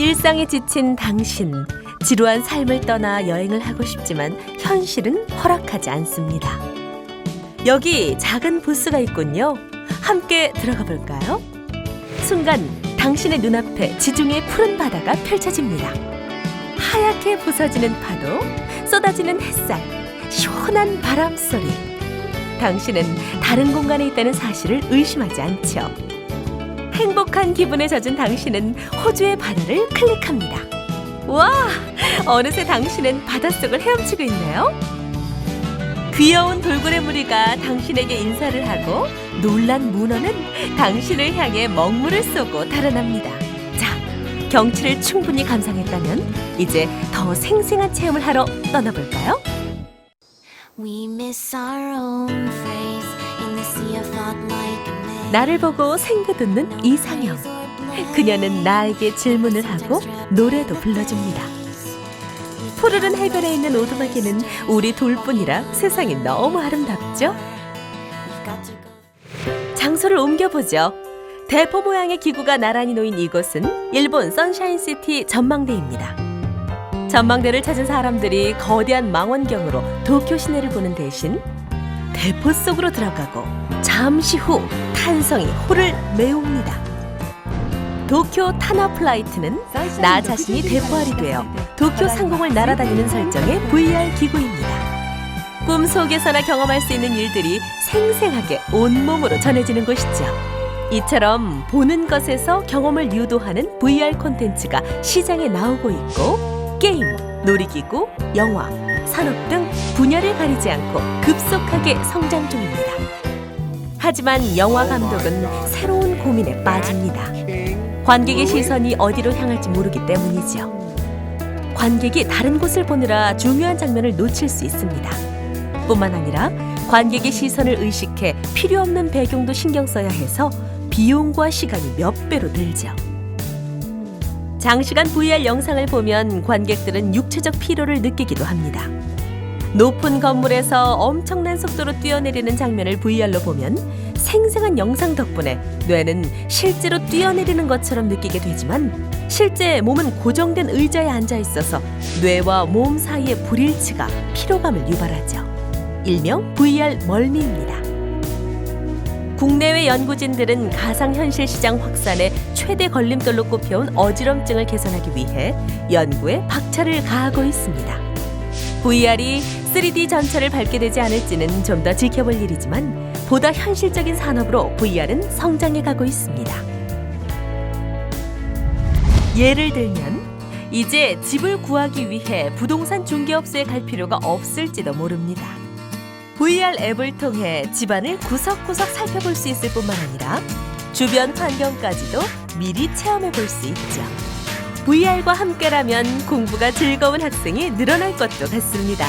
일상에 지친 당신. 지루한 삶을 떠나 여행을 하고 싶지만 현실은 허락하지 않습니다. 여기 작은 부스가 있군요. 함께 들어가 볼까요? 순간 당신의 눈앞에 지중해 푸른 바다가 펼쳐집니다. 하얗게 부서지는 파도, 쏟아지는 햇살, 시원한 바람 소리. 당신은 다른 공간에 있다는 사실을 의심하지 않죠. 행복한 기분에 젖은 당신은 호주의 바다를 클릭합니다. 와, 어느새 당신은 바닷속을 헤엄치고 있네요. 귀여운 돌고래 무리가 당신에게 인사를 하고 놀란 문어는 당신을 향해 먹물을 쏘고 달아납니다. 자, 경치를 충분히 감상했다면 이제 더 생생한 체험을 하러 떠나볼까요? We miss our own phrase in the sea of thought maze. 나를 보고 생긋웃는 이상형. 그녀는 나에게 질문을 하고 노래도 불러줍니다. 푸르른 해변에 있는 오두막에는 우리 둘뿐이라 세상이 너무 아름답죠? 장소를 옮겨보죠. 대포 모양의 기구가 나란히 놓인 이곳은 일본 선샤인시티 전망대입니다. 전망대를 찾은 사람들이 거대한 망원경으로 도쿄 시내를 보는 대신 대포 속으로 들어가고 잠시 후 탄성이 호를 메웁니다. 도쿄 타나 플라이트는 나 자신이 대포알이 되어 도쿄 상공을 날아다니는 설정의 VR 기구입니다. 꿈속에서나 경험할 수 있는 일들이 생생하게 온몸으로 전해지는 곳이죠. 이처럼 보는 것에서 경험을 유도하는 VR 콘텐츠가 시장에 나오고 있고 게임, 놀이기구, 영화, 산업 등 분야를 가리지 않고 급속하게 성장 중입니다. 하지만 영화 감독은 새로운 고민에 빠집니다. 관객의 시선이 어디로 향할지 모르기 때문이죠. 관객이 다른 곳을 보느라 중요한 장면을 놓칠 수 있습니다. 뿐만 아니라 관객의 시선을 의식해 필요 없는 배경도 신경 써야 해서 비용과 시간이 몇 배로 늘죠. 장시간 VR 영상을 보면 관객들은 육체적 피로를 느끼기도 합니다. 높은 건물에서 엄청난 속도로 뛰어내리는 장면을 VR로 보면 생생한 영상 덕분에 뇌는 실제로 뛰어내리는 것처럼 느끼게 되지만 실제 몸은 고정된 의자에 앉아 있어서 뇌와 몸 사이의 불일치가 피로감을 유발하죠. 일명 VR 멀미입니다. 국내외 연구진들은 가상현실 시장 확산의 최대 걸림돌로 꼽혀온 어지럼증을 개선하기 위해 연구에 박차를 가하고 있습니다. VR이 3D 전철을 밟게 되지 않을지는 좀 더 지켜볼 일이지만 보다 현실적인 산업으로 VR은 성장해 가고 있습니다. 예를 들면 이제 집을 구하기 위해 부동산 중개업소에 갈 필요가 없을지도 모릅니다. VR 앱을 통해 집안을 구석구석 살펴볼 수 있을 뿐만 아니라 주변 환경까지도 미리 체험해 볼 수 있죠. VR과 함께라면 공부가 즐거운 학생이 늘어날 것도 같습니다.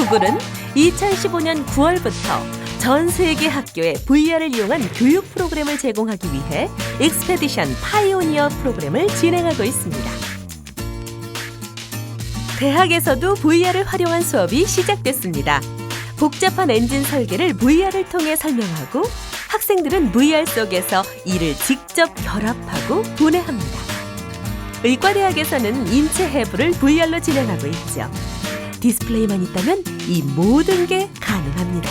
구글은 2015년 9월부터 전 세계 학교에 VR을 이용한 교육 프로그램을 제공하기 위해 익스페디션 파이오니어 프로그램을 진행하고 있습니다. 대학에서도 VR을 활용한 수업이 시작됐습니다. 복잡한 엔진 설계를 VR을 통해 설명하고 학생들은 VR 속에서 이를 직접 결합하고 분해합니다. 의과대학에서는 인체 해부를 VR로 진행하고 있죠. 디스플레이만 있다면 이 모든 게 가능합니다.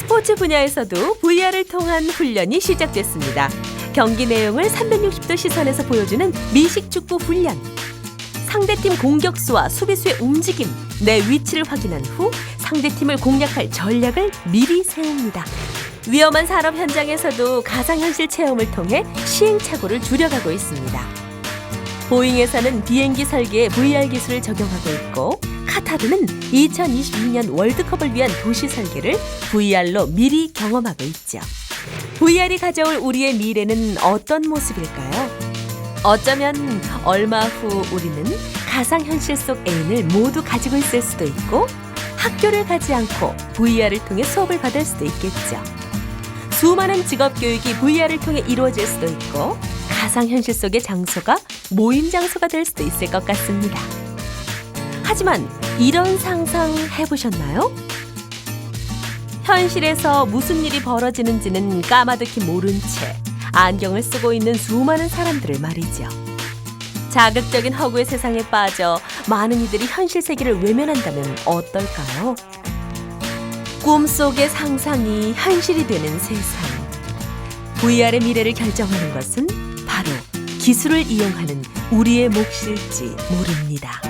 스포츠 분야에서도 VR을 통한 훈련이 시작됐습니다. 경기 내용을 360도 시선에서 보여주는 미식 축구 훈련. 상대팀 공격수와 수비수의 움직임, 내 위치를 확인한 후 상대팀을 공략할 전략을 미리 세웁니다. 위험한 산업 현장에서도 가상현실 체험을 통해 시행착오를 줄여가고 있습니다. 보잉에서는 비행기 설계에 VR 기술을 적용하고 있고 카타르는 2022년 월드컵을 위한 도시 설계를 VR로 미리 경험하고 있죠. VR이 가져올 우리의 미래는 어떤 모습일까요? 어쩌면 얼마 후 우리는 가상현실 속 애인을 모두 가지고 있을 수도 있고 학교를 가지 않고 VR을 통해 수업을 받을 수도 있겠죠. 수많은 직업 교육이 VR을 통해 이루어질 수도 있고 가상현실 속의 장소가 모임 장소가 될 수도 있을 것 같습니다. 하지만 이런 상상 해보셨나요? 현실에서 무슨 일이 벌어지는지는 까마득히 모른 채 안경을 쓰고 있는 수많은 사람들을 말이죠. 자극적인 허구의 세상에 빠져 많은 이들이 현실 세계를 외면한다면 어떨까요? 꿈속의 상상이 현실이 되는 세상. VR의 미래를 결정하는 것은 바로 기술을 이용하는 우리의 몫일지 모릅니다.